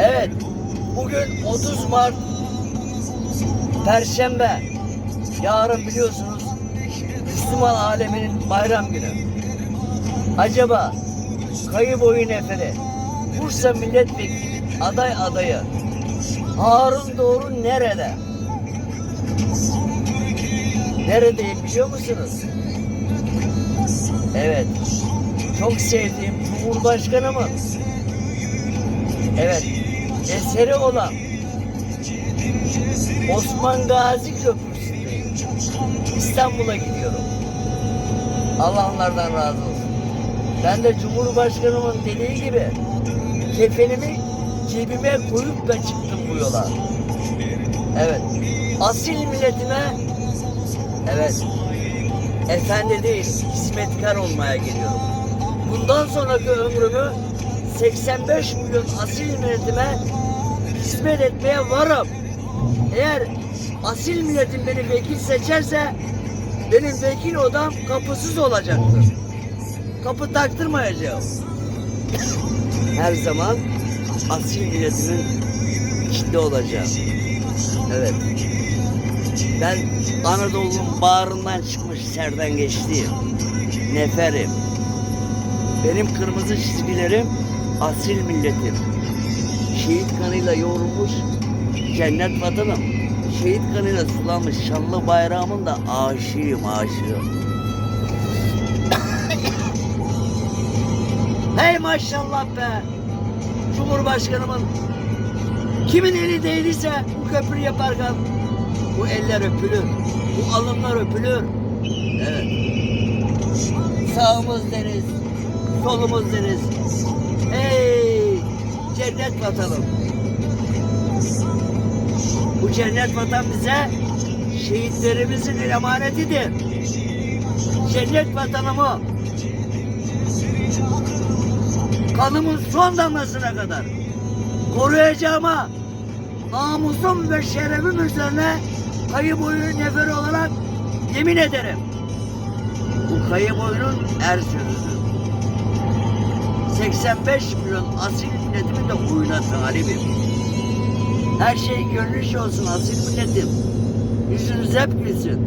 Evet, bugün 30 Mart Perşembe. Yarın biliyorsunuz Müslüman aleminin bayram günü. Acaba kayıp oyun neferi Bursa Milletvekili aday adayı Harun Doğru nerede? Neredeyim biliyor musunuz? Evet. Çok sevdiğim Cumhurbaşkanımın Evet. Eseri olan Osman Gazi Köprüsü'ndeyim. İstanbul'a gidiyorum. Allah onlardan razı olsun. Ben de Cumhurbaşkanımın dediği gibi kefenimi cebime koyup da çıktım bu yola. Evet. Asil milletime evet efendi değil hizmetkar olmaya geliyorum. Bundan sonraki ömrümü 85 milyon asil milletime hizmet etmeye varım. Eğer asil milletim beni vekil seçerse benim vekil odam kapısız olacaktır. Kapı taktırmayacağım. Her zaman asil milletimin içinde olacağım. Evet. Ben Anadolu'nun bağrından çıkmış serden geçtiğim neferim. Benim kırmızı çizgilerim asil milletim. Şehit kanıyla yoğrulmuş cennet vatanım. Şehit kanıyla sulanmış şanlı bayrağımın da aşığım aşığım. hey maşallah be! Cumhurbaşkanımın kimin eli değdiyse bu köprü yaparken bu eller öpülür, bu alınlar öpülür. Evet. Sağımız deniz, solumuz deniz. Cennet vatanım. Bu cennet vatan bize şehitlerimizin emanetidir. Cennet vatanımı kanımın son damlasına kadar koruyacağıma namusum ve şerefim üzerine kayıp oyun neferi olarak yemin ederim. Bu kayıp oyunun er sözüdür. 85 milyon asil milletimin de oyuna talibim. Her şey gönlünüzce olsun asil milletim. Yüzünüz hep gülsün.